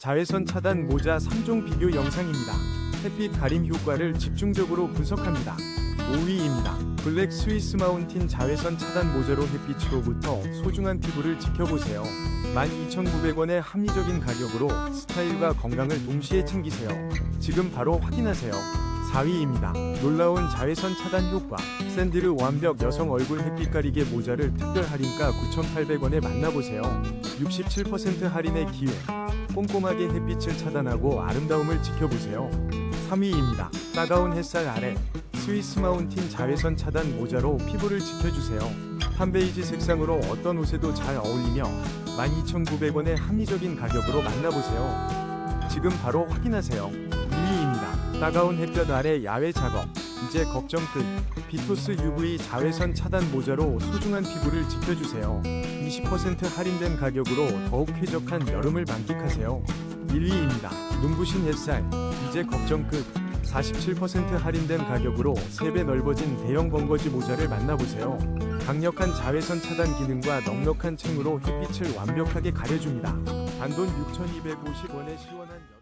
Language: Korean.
자외선 차단 모자 3종 비교 영상입니다. 햇빛 가림 효과를 집중적으로 분석합니다. 5위입니다. 블랙 스위스 마운틴 자외선 차단 모자로 햇빛으로부터 소중한 피부를 지켜보세요. 12,900원의 합리적인 가격으로 스타일과 건강을 동시에 챙기세요. 지금 바로 확인하세요. 4위입니다. 놀라운 자외선 차단 효과. 샌드르 완벽 여성 얼굴 햇빛 가리개 모자를 특별 할인가 9,800원에 만나보세요. 67% 할인의 기회. 꼼꼼하게 햇빛을 차단하고 아름다움을 지켜보세요. 3위입니다. 따가운 햇살 아래 스위스 마운틴 자외선 차단 모자로 피부를 지켜주세요. 탐베이지 색상으로 어떤 옷에도 잘 어울리며 12,900원의 합리적인 가격으로 만나보세요. 지금 바로 확인하세요. 2위입니다. 따가운 햇볕 아래 야외 작업. 이제 걱정 끝. 비토스 UV 자외선 차단 모자로 소중한 피부를 지켜주세요. 20% 할인된 가격으로 더욱 쾌적한 여름을 만끽하세요. 1위입니다. 눈부신 햇살. 이제 걱정 끝. 47% 할인된 가격으로 3배 넓어진 대형 번거지 모자를 만나보세요. 강력한 자외선 차단 기능과 넉넉한 층으로 햇빛을 완벽하게 가려줍니다. 단돈 6,250원의 시원한 여...